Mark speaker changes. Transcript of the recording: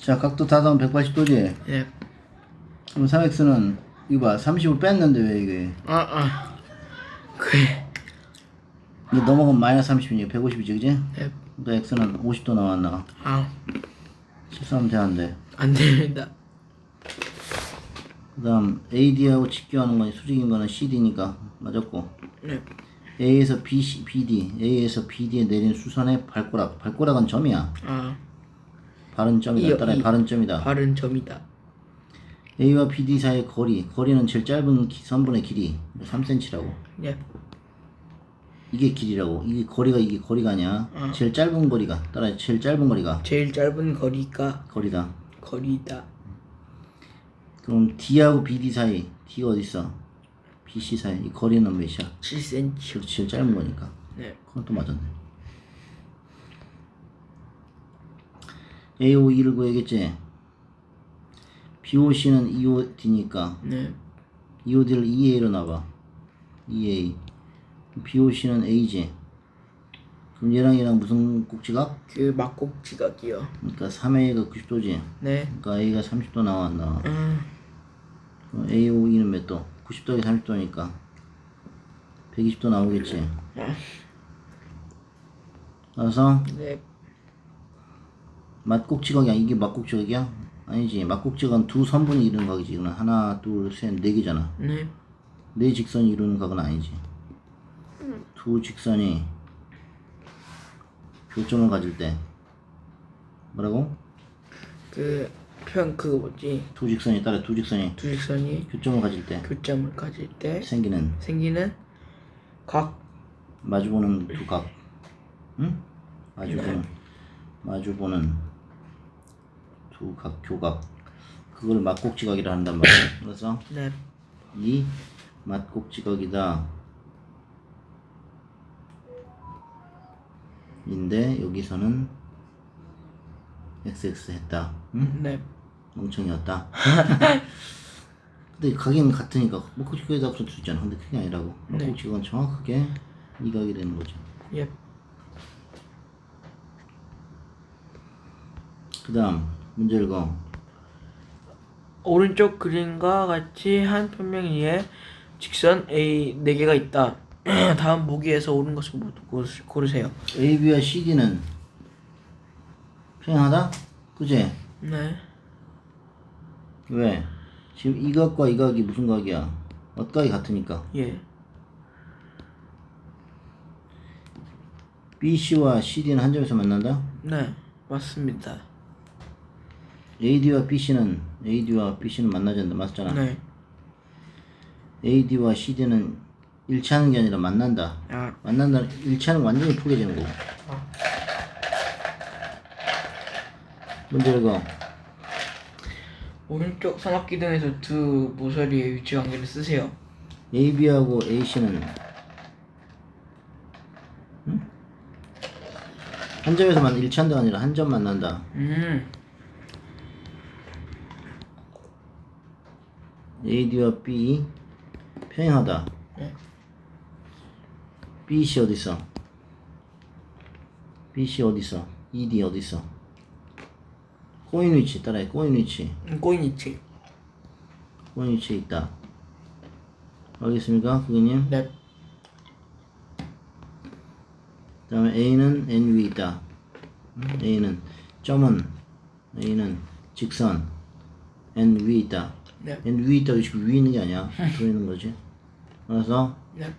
Speaker 1: 자, 각도 다다음 180도지?
Speaker 2: 네.
Speaker 1: 그럼 3x는 이거 봐. 30을 뺐는데 왜 이게?
Speaker 2: 아, 아. 그래.
Speaker 1: 이게 넘어가면 마이너스 30이니까 150이지, 그지?
Speaker 2: 네.
Speaker 1: 그러니까 x는 50도 나왔나?
Speaker 2: 아,
Speaker 1: 실수하면 되는데.
Speaker 2: 안 됩니다.
Speaker 1: 그 다음 AD하고 직교하는 거니 수직인 거는 CD니까 맞았고
Speaker 2: 네.
Speaker 1: A에서 BC, BD, A에서 BD에 내린 수선의 발꼬락 발꼬락은 점이야
Speaker 2: 아,
Speaker 1: 바른 점이다
Speaker 2: 이-
Speaker 1: 바른 점이다
Speaker 2: 바른 점이다.
Speaker 1: A와 BD 사이의 거리 거리는 제일 짧은 기- 선분의 길이 3cm라고
Speaker 2: 네.
Speaker 1: 이게 길이라고 이게 거리가 이게 거리가 아니야
Speaker 2: 어.
Speaker 1: 제일 짧은 거리가 따라해 제일 짧은 거리가
Speaker 2: 제일 짧은 거리가
Speaker 1: 거리다
Speaker 2: 거리다.
Speaker 1: 그럼 D하고 BD 사이 D가 어디 있어 BC 사이 이 거리는 몇이야
Speaker 2: 7cm.
Speaker 1: 제일, 제일 짧은 거니까
Speaker 2: 네.
Speaker 1: 그건 또 맞았네. AOE를 구해야겠지? BOC는 EOD니까
Speaker 2: 네.
Speaker 1: EOD를 EA로 놔봐. EA. BOC는 A지. 그럼 얘랑 얘랑 무슨 꼭지각?
Speaker 2: 그 막곡지각이요.
Speaker 1: 그러니까 3A가 90도지.
Speaker 2: 네.
Speaker 1: 그러니까 A가 30도 나왔나.
Speaker 2: 음,
Speaker 1: 그럼 AOE는 몇 도? 90도에 30도니까 120도 나오겠지. 알아서
Speaker 2: 네.
Speaker 1: 맞꼭지각이야 이게 맞꼭지각이야? 아니지 맞꼭지각은 두 선분이 이루는 각이지 이거는 하나 둘셋네 개잖아
Speaker 2: 네.
Speaker 1: 네 직선이 이루는 각은 아니지 두 직선이 교점을 가질 때 뭐라고?
Speaker 2: 그, 편, 그거 뭐지?
Speaker 1: 두 직선이 따라 두 직선이
Speaker 2: 두 직선이
Speaker 1: 교점을 가질 때
Speaker 2: 교점을 가질 때
Speaker 1: 생기는
Speaker 2: 생기는 각,
Speaker 1: 마주보는 두 각 응? 마주보는 마주보는 두각 교각 그걸 맞꼭지각이라 한단 말이야 그래서
Speaker 2: 네.
Speaker 1: 이 맞꼭지각이다. 인데 여기서는 XX 했다. 응?
Speaker 2: 네.
Speaker 1: 멍청이었다. 근데 각은 같으니까 붙을 수 있잖아. 근데 그게 아니라고.
Speaker 2: 네.
Speaker 1: 맞꼭지각은 정확하게 이 각이 되는 거죠.
Speaker 2: 예.
Speaker 1: 그 다음 문제 읽어.
Speaker 2: 오른쪽 그림과 같이 한 평면 위에 직선 A 4개가 있다. 다음 보기에서 옳은 것을 모두 고르- 고르세요.
Speaker 1: AB와 CD는 평행하다? 그지?
Speaker 2: 네.
Speaker 1: 왜? 지금 이 각과 이 각이 무슨 각이야? 엇각이 같으니까.
Speaker 2: 예.
Speaker 1: BC와 CD는 한 점에서 만난다?
Speaker 2: 네. 맞습니다.
Speaker 1: AD와 BC는 AD와 BC는 만나지 않는다 맞잖아
Speaker 2: 네.
Speaker 1: AD와 CD는 일치하는 게 아니라 만난다
Speaker 2: 아,
Speaker 1: 만난다 일치하는 건 완전히 포개지는 거고 문제 읽어
Speaker 2: 오른쪽 삼각기둥에서 두 모서리의 위치 관계를 쓰세요.
Speaker 1: AB하고 AC는 응? 한 점에서 만 일치한다가 아니라 한 점 만난다
Speaker 2: 음.
Speaker 1: AD와 B 평행하다
Speaker 2: 네.
Speaker 1: BC 어디 있어? BC 어디 있어? ED 어디 있어? 꼬인 위치 따라해 꼬인 위치
Speaker 2: 음, 꼬인 위치.
Speaker 1: 꼬인 위치에 있다 알겠습니까 고객님?
Speaker 2: 네.
Speaker 1: 그 다음에 A는 N 위에 있다 음, A는 점은 A는 직선 N 위에 있다
Speaker 2: 네.
Speaker 1: N 위에 있다고 지금 위에 있는 게 아니야 들어 있는 거지 알아서
Speaker 2: 네.